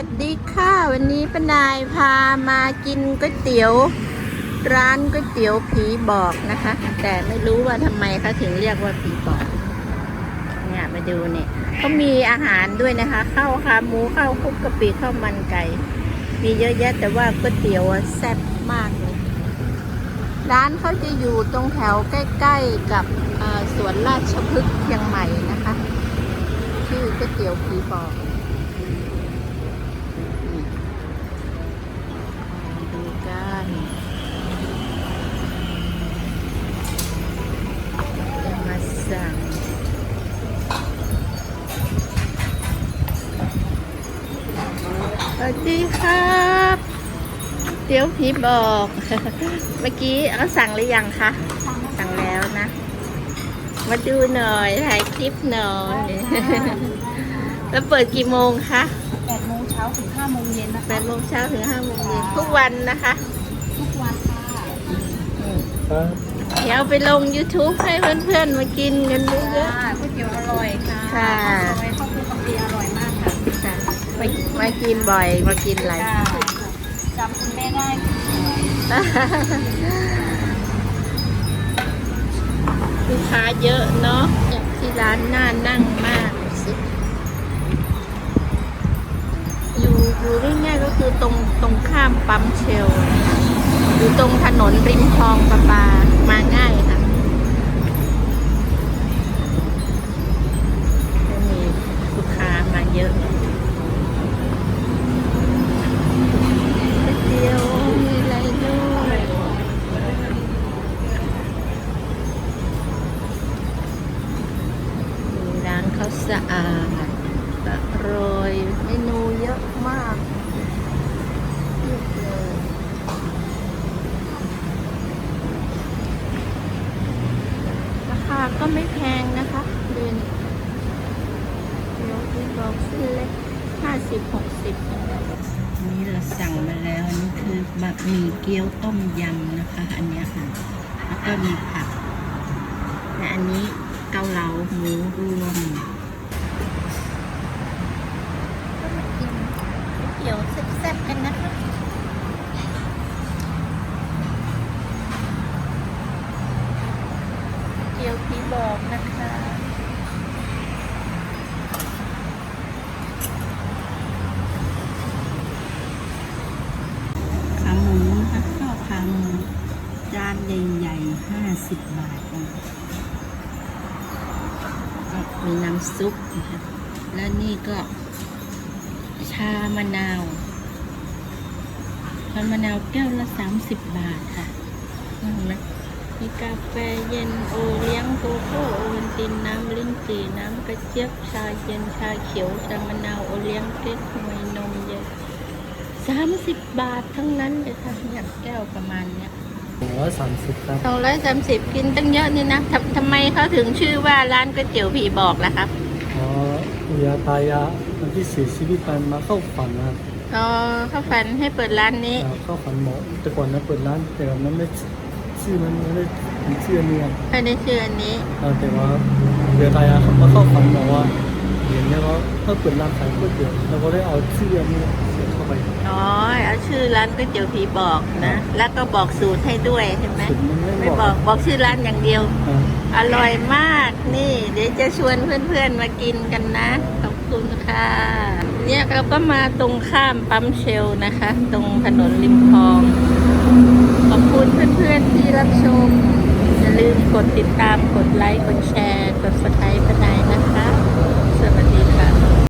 วัสดีค่ะ วันนี้ป้านายพามากินก๋วยเตี๋ยว ร้านก๋วยเตี๋ยวผีบอกนะคะ แต่ไม่รู้ว่าทำไมเขาถึงเรียกว่าผีบอก เนี่ยมาดูเนี่ยเขามีอาหารด้วยนะคะข้าวขาหมูข้าวคุกกะปิข้าวมันไก่ มีเยอะแยะแต่ว่าก๋วยเตี๋ยวแซ่บมากเลยร้านเขาจะอยู่ตรงแถวใกล้ ๆกับสวนราชพฤกษ์เชียงใหม่นะคะ ชื่อก๋วยเตี๋ยวผีบอก มาสั่งสวัสดีครับเตี๋ยวผีบอก เมื่อกี้เขาสั่งหรือยังคะ สั่งแล้วนะ มาดูหน่อยถ่ายคลิปหน่อย แล้วเปิดกี่โมงคะ8โมงเช้าถึง5โมงเย็นนะแปคะดโมงเช้าถึงห้าโมงเย็นทุกวันนะคะทุกวัน ค่ะครับเดี๋ยวไปลง YouTube ให้เพื่อนๆมากินกันเยอะค่ะก๋วยเตี๋ยวอร่อยค่ะค่ะซอยข้าวคลุกกะปิอร่อยมากค่ะๆค่ะมามากินบ่อยมากินหลาย ค่ะจำคุณแม่ได้ลูกค้าเยอะเนาะที่ร้านน่านั่งมากดูสิอยู่อยู่ง่ายๆก็คือตรงตรงข้ามปั๊มเชลล์ อยู่ตรงถนนริมคลองประปามาง่ายค่ะจะมีลูกค้ามาเยอะเตี๋ยวมีอะไรด้วยร้านเขาสะอาดอร่อยเมนูเยอะมากเยอะเลย ราคาก็ไม่แพงนะคะเดินเดี๋ยวที่บอกเส้นเล็กห้าสิบหกสิบนี่เราสั่งมาแล้วนี่คือบะหมี่เกี๊ยวต้มยำนะคะ อันเนี้ยค่ะ แล้วก็มีผัก และอันนี้เกาเหลาหมูรวมก็มากินก๋วยเตี๋ยวแซ่บๆกันนะคะ ผีบอกนะคะขาหมูนะคะข้าวขาหมูจานใหญ่ๆห้าสิบบาทเองก็มีน้ำซุปนะคะและนี่ก็ชามะนาวชามะนาวแก้วละสามสิบบาทค่ะเห็นไหม มีกาแฟเย็นโอเลี้ยงโกโก้โอวัลตินน้ำลิ้นจี่น้ำกระเจี๊ยบชาเย็นชาเขียวชามะนาวโอเลี้ยงเก๊กฮวยนมเย็นสามสิบบาททั้งนั้นเลยค่ะอย่างแก้วประมาณเนี้ยหนึ่งร้อยสามสิบครับสองร้อยสามสิบกินตั้งเยอะนี่นะทำทำไมเขาถึงชื่อว่าร้านก๋วยเตี๋ยวผีบอกล่ะครับอ๋อปู่ย่าตายายวันที่เสียชีวิตไปมาเข้าฝันนะครับอ๋อเขาฝันให้เปิดร้านนี้อ่าเข้าฝันหมอแต่ก่อนนะเปิดร้านแต่มันไม่ ชื่อมันไม่ได้มีชื่อเนี่ยภายในชื่ออันนี้อ่าแต่ว่าปู่ย่าตายายเขามาเข้าฝันบอกว่าอย่างนี้ยเขาถ้าเปิดร้านขายก๋วยเตี๋ยวเราก็ได้เอาชื่ออันนี้เสียเข้าไปอ๋อเอาชื่อร้านก๋วยเตี๋ยวผีบอกนะ แล้วก็บอกสูตรให้ด้วยใช่ไหมสุดมันไม่ไม่บบออกกบอกชื่อร้านอย่างเดียวอ่าอร่อยมากนี่ เดี๋ยวจะชวนเพื่อนๆมากินกันนะขอบคุณค่ะเนี่ยเราก็มาตรงข้ามปั๊มเชลล์นะคะ ตรงถนนริมคลองขอบคุณเพื่อนๆที่รับชม อย่าลืม กดติดตาม กดไลค์ กดแชร์ กดสไครต์ปนายนะคะ สวัสดีค่ะ